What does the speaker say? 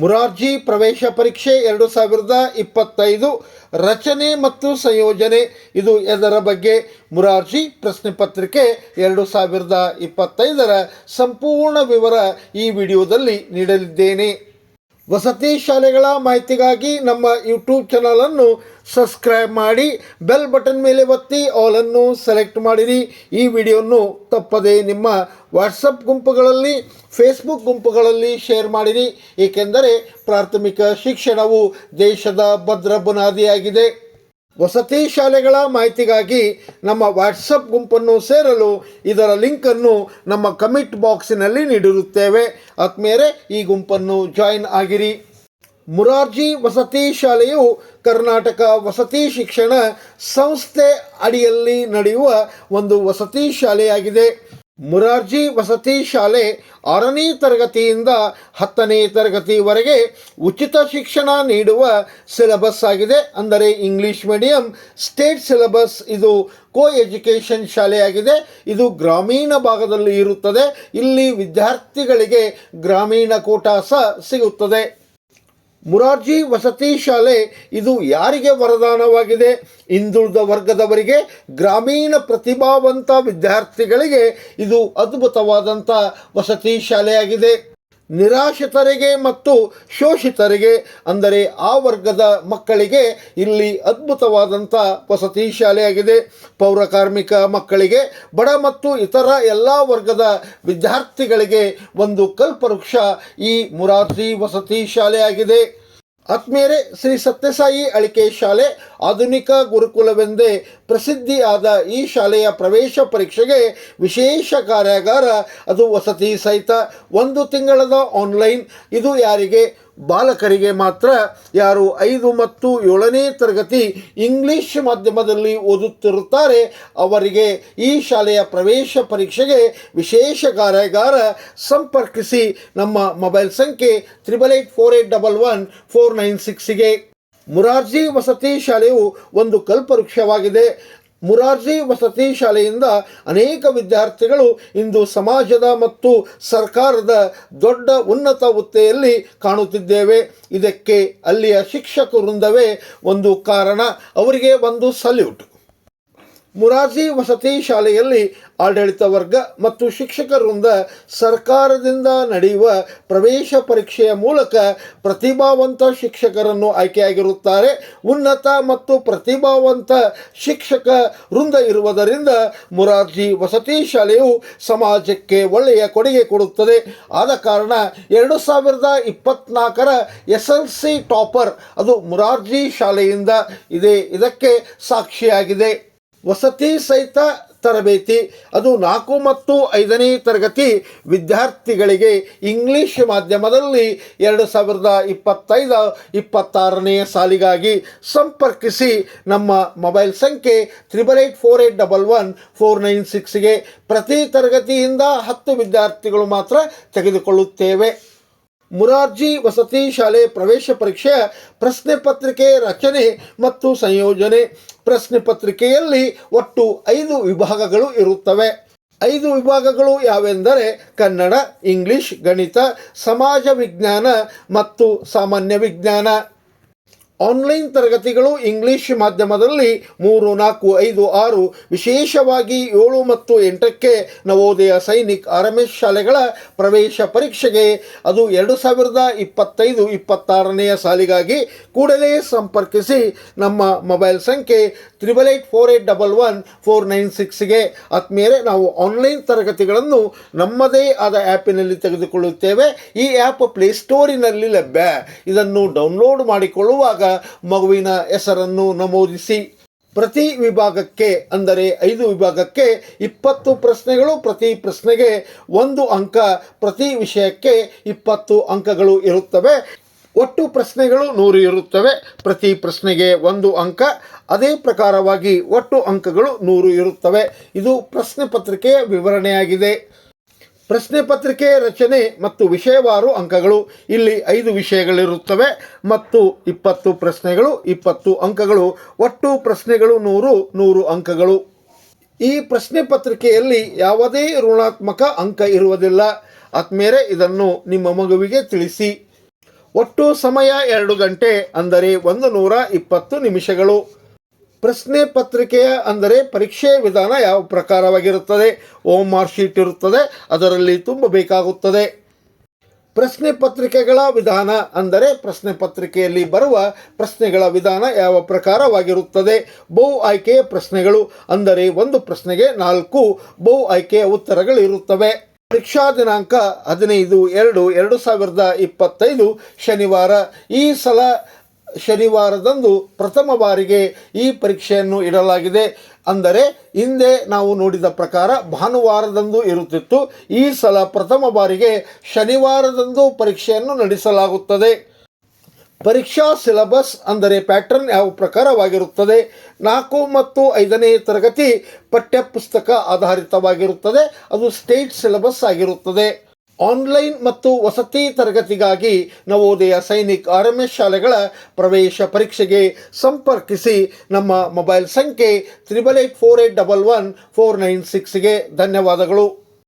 ಮುರಾರ್ಜಿ ಪ್ರವೇಶ ಪರೀಕ್ಷೆ ಎರಡು ಸಾವಿರದ ಇಪ್ಪತ್ತೈದು ರಚನೆ ಮತ್ತು ಸಂಯೋಜನೆ. ಇದು ಇದರ ಬಗ್ಗೆ ಮುರಾರ್ಜಿ ಪ್ರಶ್ನೆ ಪತ್ರಿಕೆ ಎರಡು ಸಾವಿರದ ಇಪ್ಪತ್ತೈದರ ಸಂಪೂರ್ಣ ವಿವರ ಈ ವಿಡಿಯೋದಲ್ಲಿ ನೀಡಲಿದ್ದೇನೆ. ವಸತಿ ಶಾಲೆಗಳ ಮಾಹಿತಿಗಾಗಿ ನಮ್ಮ ಯೂಟ್ಯೂಬ್ ಚಾನಲನ್ನು ಸಬ್ಸ್ಕ್ರೈಬ್ ಮಾಡಿ ಬೆಲ್ ಬಟನ್ ಮೇಲೆ ಒತ್ತಿ ಆಲನ್ನು ಸೆಲೆಕ್ಟ್ ಮಾಡಿರಿ. ಈ ವಿಡಿಯೋವನ್ನು ತಪ್ಪದೆ ನಿಮ್ಮ ವಾಟ್ಸಪ್ ಗುಂಪುಗಳಲ್ಲಿ ಫೇಸ್ಬುಕ್ ಗುಂಪುಗಳಲ್ಲಿ ಶೇರ್ ಮಾಡಿರಿ. ಏಕೆಂದರೆ ಪ್ರಾಥಮಿಕ ಶಿಕ್ಷಣವು ದೇಶದ ಭದ್ರ ಬುನಾದಿಯಾಗಿದೆ. ವಸತಿ ಶಾಲೆಗಳ ಮಾಹಿತಿಗಾಗಿ ನಮ್ಮ ವಾಟ್ಸಪ್ ಗುಂಪನ್ನು ಸೇರಲು ಇದರ ಲಿಂಕನ್ನು ನಮ್ಮ ಕಮಿಟ್ ಬಾಕ್ಸಿನಲ್ಲಿ ನೀಡಿರುತ್ತೇವೆ. ಆದ್ಮೇಲೆ ಈ ಗುಂಪನ್ನು ಜಾಯಿನ್ ಆಗಿರಿ. ಮುರಾರ್ಜಿ ವಸತಿ ಶಾಲೆಯು ಕರ್ನಾಟಕ ವಸತಿ ಶಿಕ್ಷಣ ಸಂಸ್ಥೆ ಅಡಿಯಲ್ಲಿ ನಡೆಯುವ ಒಂದು ವಸತಿ ಶಾಲೆಯಾಗಿದೆ. ಮುರಾರ್ಜಿ ವಸತಿ ಶಾಲೆ ಆರನೇ ತರಗತಿಯಿಂದ ಹತ್ತನೇ ತರಗತಿವರೆಗೆ ಉಚಿತ ಶಿಕ್ಷಣ ನೀಡುವ ಸಿಲೆಬಸ್ ಆಗಿದೆ. ಅಂದರೆ ಇಂಗ್ಲಿಷ್ ಮೀಡಿಯಂ, ಸ್ಟೇಟ್ ಸಿಲೆಬಸ್ ಇದು ಕೋ ಎಜುಕೇಷನ್ ಶಾಲೆಯಾಗಿದೆ. ಇದು ಗ್ರಾಮೀಣ ಭಾಗದಲ್ಲಿ ಇರುತ್ತದೆ. ಇಲ್ಲಿ ವಿದ್ಯಾರ್ಥಿಗಳಿಗೆ ಗ್ರಾಮೀಣ ಕೋಟಾ ಸಹ ಸಿಗುತ್ತದೆ. ಮುರಾರ್ಜಿ ವಸತಿ ಶಾಲೆ ಇದು ಯಾರಿಗೆ ವರದಾನವಾಗಿದೆ? ಹಿಂದುಳಿದ ವರ್ಗದವರಿಗೆ, ಗ್ರಾಮೀಣ ಪ್ರತಿಭಾವಂತ ವಿದ್ಯಾರ್ಥಿಗಳಿಗೆ ಇದು ಅದ್ಭುತವಾದಂಥ ವಸತಿ ಶಾಲೆಯಾಗಿದೆ. ನಿರಾಶ್ರಿತರಿಗೆ ಮತ್ತು ಶೋಷಿತರಿಗೆ, ಅಂದರೆ ಆ ವರ್ಗದ ಮಕ್ಕಳಿಗೆ ಇಲ್ಲಿ ಅದ್ಭುತವಾದಂಥ ವಸತಿ ಶಾಲೆಯಾಗಿದೆ. ಪೌರ ಕಾರ್ಮಿಕ ಮಕ್ಕಳಿಗೆ, ಬಡ ಮತ್ತು ಇತರ ಎಲ್ಲ ವರ್ಗದ ವಿದ್ಯಾರ್ಥಿಗಳಿಗೆ ಒಂದು ಕಲ್ಪವೃಕ್ಷ ಈ ಮುರಾರ್ಜಿ ವಸತಿ ಶಾಲೆಯಾಗಿದೆ. ಆತ್ಮೀಯರೇ, ಶ್ರೀ ಸತ್ಯಸಾಯಿ ಅಳಿಕೆ ಶಾಲೆ ಆಧುನಿಕ ಗುರುಕುಲವೆಂದೇ ಪ್ರಸಿದ್ಧಿಯಾದ ಈ ಶಾಲೆಯ ಪ್ರವೇಶ ಪರೀಕ್ಷೆಗೆ ವಿಶೇಷ ಕಾರ್ಯಾಗಾರ, ಅದು ವಸತಿ ಸಹಿತ ಒಂದು ತಿಂಗಳದ ಆನ್ಲೈನ್. ಇದು ಯಾರಿಗೆ ಬಾಲಕರಿಗೆ ಮಾತ್ರ ಯಾರು ಐದು ಮತ್ತು ಏಳನೇ ತರಗತಿ ಇಂಗ್ಲಿಷ್ ಮಾಧ್ಯಮದಲ್ಲಿ ಓದುತ್ತಿರುತ್ತಾರೆ, ಅವರಿಗೆ ಈ ಶಾಲೆಯ ಪ್ರವೇಶ ಪರೀಕ್ಷೆಗೆ ವಿಶೇಷ ಕಾರ್ಯಾಗಾರ ಸಂಪರ್ಕಿಸಿ ನಮ್ಮ ಮೊಬೈಲ್ ಸಂಖ್ಯೆ triple eight four eight double one four nine ಸಿಕ್ಸಿಗೆ Morarji ವಸತಿ ಶಾಲೆಯು ಒಂದು ಕಲ್ಪವೃಕ್ಷವಾಗಿದೆ. ಮುರಾರ್ಜಿ ವಸತಿ ಶಾಲೆಯಿಂದ ಅನೇಕ ವಿದ್ಯಾರ್ಥಿಗಳು ಇಂದು ಸಮಾಜದ ಮತ್ತು ಸರ್ಕಾರದ ದೊಡ್ಡ ಉನ್ನತ ಹುದ್ದೆಯಲ್ಲಿ ಕಾಣುತ್ತಿದ್ದೇವೆ. ಇದಕ್ಕೆ ಅಲ್ಲಿಯ ಶಿಕ್ಷಕ ವೃಂದವೇ ಒಂದು ಕಾರಣ. ಅವರಿಗೆ ಒಂದು ಸಲ್ಯೂಟ್. ಮುರಾರ್ಜಿ ವಸತಿ ಶಾಲೆಯಲ್ಲಿ ಆಡಳಿತ ವರ್ಗ ಮತ್ತು ಶಿಕ್ಷಕರಿಂದ ಸರ್ಕಾರದಿಂದ ನಡೆಯುವ ಪ್ರವೇಶ ಪರೀಕ್ಷೆಯ ಮೂಲಕ ಪ್ರತಿಭಾವಂತ ಶಿಕ್ಷಕರನ್ನು ಆಯ್ಕೆಯಾಗಿರುತ್ತಾರೆ. ಉನ್ನತ ಮತ್ತು ಪ್ರತಿಭಾವಂತ ಶಿಕ್ಷಕ ವೃಂದ ಇರುವುದರಿಂದ ಮುರಾರ್ಜಿ ವಸತಿ ಶಾಲೆಯು ಸಮಾಜಕ್ಕೆ ಒಳ್ಳೆಯ ಕೊಡುಗೆ ಕೊಡುತ್ತದೆ. ಆದ ಕಾರಣ ಎರಡು ಸಾವಿರದ ಇಪ್ಪತ್ನಾಲ್ಕರ ಎಸ್ ಎಲ್ ಸಿ ಟಾಪರ್ ಅದು ಮುರಾರ್ಜಿ ಶಾಲೆಯಿಂದ ಇದೆ. ಇದಕ್ಕೆ ಸಾಕ್ಷಿಯಾಗಿದೆ. ವಸತಿ ಸಹಿತ ತರಬೇತಿ, ಅದು ನಾಲ್ಕು ಮತ್ತು ಐದನೇ ತರಗತಿ ವಿದ್ಯಾರ್ಥಿಗಳಿಗೆ ಇಂಗ್ಲಿಷ್ ಮಾಧ್ಯಮದಲ್ಲಿ ಎರಡು ಸಾವಿರದ ಇಪ್ಪತ್ತೈದು ಇಪ್ಪತ್ತಾರನೆಯ ಸಾಲಿಗಾಗಿ ಸಂಪರ್ಕಿಸಿ ನಮ್ಮ ಮೊಬೈಲ್ ಸಂಖ್ಯೆ triple eight four eight double one four nine ಸಿಕ್ಸ್ಗೆ ಪ್ರತಿ ತರಗತಿಯಿಂದ ಹತ್ತು ವಿದ್ಯಾರ್ಥಿಗಳು ಮಾತ್ರ ತೆಗೆದುಕೊಳ್ಳುತ್ತೇವೆ. ಮುರಾರ್ಜಿ ವಸತಿ ಶಾಲೆ ಪ್ರವೇಶ ಪರೀಕ್ಷೆಯ ಪ್ರಶ್ನೆ ಪತ್ರಿಕೆ ರಚನೆ ಮತ್ತು ಸಂಯೋಜನೆ. ಪ್ರಶ್ನೆ ಪತ್ರಿಕೆಯಲ್ಲಿ ಒಟ್ಟು ಐದು ವಿಭಾಗಗಳು ಇರುತ್ತವೆ. ಐದು ವಿಭಾಗಗಳು ಯಾವೆಂದರೆ ಕನ್ನಡ, ಇಂಗ್ಲಿಷ್, ಗಣಿತ, ಸಮಾಜ ವಿಜ್ಞಾನ ಮತ್ತು ಸಾಮಾನ್ಯ ವಿಜ್ಞಾನ. ಆನ್ಲೈನ್ ತರಗತಿಗಳು ಇಂಗ್ಲಿಷ್ ಮಾಧ್ಯಮದಲ್ಲಿ ಮೂರು, ನಾಲ್ಕು, ಐದು, ಆರು, ವಿಶೇಷವಾಗಿ ಏಳು ಮತ್ತು ಎಂಟಕ್ಕೆ Navodaya Sainik R M S ಶಾಲೆಗಳ ಪ್ರವೇಶ ಪರೀಕ್ಷೆಗೆ ಅದು ಎರಡು ಸಾವಿರದ ಇಪ್ಪತ್ತೈದು ಇಪ್ಪತ್ತಾರನೆಯ ಸಾಲಿಗಾಗಿ ಕೂಡಲೇ ಸಂಪರ್ಕಿಸಿ ನಮ್ಮ ಮೊಬೈಲ್ ಸಂಖ್ಯೆ triple eight four eight double one four nine ಸಿಕ್ಸ್ಗೆ ಆದ್ಮೇಲೆ ನಾವು ಆನ್ಲೈನ್ ತರಗತಿಗಳನ್ನು ನಮ್ಮದೇ ಆದ ಆ್ಯಪಿನಲ್ಲಿ ತೆಗೆದುಕೊಳ್ಳುತ್ತೇವೆ. ಈ ಆ್ಯಪ್ ಪ್ಲೇಸ್ಟೋರಿನಲ್ಲಿ ಲಭ್ಯ. ಇದನ್ನು ಡೌನ್ಲೋಡ್ ಮಾಡಿಕೊಳ್ಳುವಾಗ ಮಗುವಿನ ಹೆಸರನ್ನು ನಮೂದಿಸಿ. ಪ್ರತಿ ವಿಭಾಗಕ್ಕೆ, ಅಂದರೆ ಐದು ವಿಭಾಗಕ್ಕೆ ಇಪ್ಪತ್ತು ಪ್ರಶ್ನೆಗಳು, ಪ್ರತಿ ಪ್ರಶ್ನೆಗೆ ಒಂದು ಅಂಕ, ಪ್ರತಿ ವಿಷಯಕ್ಕೆ ಇಪ್ಪತ್ತು ಅಂಕಗಳು ಇರುತ್ತವೆ. ಒಟ್ಟು ಪ್ರಶ್ನೆಗಳು ನೂರು ಇರುತ್ತವೆ. ಪ್ರತಿ ಪ್ರಶ್ನೆಗೆ ಒಂದು ಅಂಕ. ಅದೇ ಪ್ರಕಾರವಾಗಿ ಒಟ್ಟು ಅಂಕಗಳು ನೂರು ಇರುತ್ತವೆ. ಇದು ಪ್ರಶ್ನೆ ಪತ್ರಿಕೆಯ ವಿವರಣೆಯಾಗಿದೆ. ಪ್ರಶ್ನೆ ಪತ್ರಿಕೆ, ರಚನೆ ಮತ್ತು ವಿಷಯವಾರು ಅಂಕಗಳು. ಇಲ್ಲಿ ಐದು ವಿಷಯಗಳಿರುತ್ತವೆ ಮತ್ತು ಇಪ್ಪತ್ತು ಪ್ರಶ್ನೆಗಳು, ಇಪ್ಪತ್ತು ಅಂಕಗಳು. ಒಟ್ಟು ಪ್ರಶ್ನೆಗಳು ನೂರು ನೂರು ಅಂಕಗಳು. ಈ ಪ್ರಶ್ನೆ ಪತ್ರಿಕೆಯಲ್ಲಿ ಯಾವುದೇ ಋಣಾತ್ಮಕ ಅಂಕ ಇರುವುದಿಲ್ಲ. ಆದ್ಮೇಲೆ ಇದನ್ನು ನಿಮ್ಮ ಮಗುವಿಗೆ ತಿಳಿಸಿ. ಒಟ್ಟು ಸಮಯ ಎರಡು ಗಂಟೆ, ಅಂದರೆ ಒಂದು ನೂರ ಇಪ್ಪತ್ತು ನಿಮಿಷಗಳು. ಪ್ರಶ್ನೆ ಪತ್ರಿಕೆಯ ಅಂದರೆ ಪರೀಕ್ಷೆ ವಿಧಾನ ಯಾವ ಪ್ರಕಾರವಾಗಿರುತ್ತದೆ? ಓಮ್ ಮಾರ್ಕ್ ಶೀಟ್ ಇರುತ್ತದೆ. ಅದರಲ್ಲಿ ತುಂಬಬೇಕಾಗುತ್ತದೆ ಪ್ರಶ್ನೆ ಪತ್ರಿಕೆಗಳ ವಿಧಾನ ಅಂದರೆ ಪ್ರಶ್ನೆ ಪತ್ರಿಕೆಯಲ್ಲಿ ಬರುವ ಪ್ರಶ್ನೆಗಳ ವಿಧಾನ ಯಾವ ಪ್ರಕಾರವಾಗಿರುತ್ತದೆ? ಬಹು ಆಯ್ಕೆಯ ಪ್ರಶ್ನೆಗಳು ಅಂದರೆ ಒಂದು ಪ್ರಶ್ನೆಗೆ ನಾಲ್ಕು ಬಹು ಆಯ್ಕೆಯ ಉತ್ತರಗಳು ಇರುತ್ತವೆ ಪರೀಕ್ಷಾ ದಿನಾಂಕ ಹದಿನೈದು ಎರಡು ಎರಡು ಸಾವಿರದ ಇಪ್ಪತ್ತೈದು ಶನಿವಾರ ಈ ಸಲ ಶನಿವಾರದಂದು ಪ್ರಥಮ ಬಾರಿಗೆ ಈ ಪರೀಕ್ಷೆಯನ್ನು ಇಡಲಾಗಿದೆ. ಅಂದರೆ, ಹಿಂದೆ ನಾವು ನೋಡಿದ ಪ್ರಕಾರ ಭಾನುವಾರದಂದು ಇರುತ್ತಿತ್ತು. ಈ ಸಲ ಪ್ರಥಮ ಬಾರಿಗೆ ಶನಿವಾರದಂದು ಪರೀಕ್ಷೆಯನ್ನು ನಡೆಸಲಾಗುತ್ತದೆ. ಪರೀಕ್ಷಾ ಸಿಲಬಸ್ ಅಂದರೆ ಪ್ಯಾಟರ್ನ್ ಯಾವ ಪ್ರಕಾರವಾಗಿರುತ್ತದೆ? ನಾಲ್ಕು ಮತ್ತು ಐದನೇ ತರಗತಿ ಪಠ್ಯಪುಸ್ತಕ ಆಧಾರಿತವಾಗಿರುತ್ತದೆ. ಅದು ಸ್ಟೇಟ್ ಸಿಲಬಸ್ ಆಗಿರುತ್ತದೆ. ಆನ್ಲೈನ್ ಮತ್ತು ವಸತಿ ತರಗತಿಗಾಗಿ ನವೋದಯ ಸೈನಿಕ್ ಆರ್ ಶಾಲೆಗಳ ಪ್ರವೇಶ ಪರೀಕ್ಷೆಗೆ ಸಂಪರ್ಕಿಸಿ ನಮ್ಮ ಮೊಬೈಲ್ ಸಂಖ್ಯೆ triple eight four eight double one four nine ಸಿಕ್ಸ್ಗೆ ಧನ್ಯವಾದಗಳು.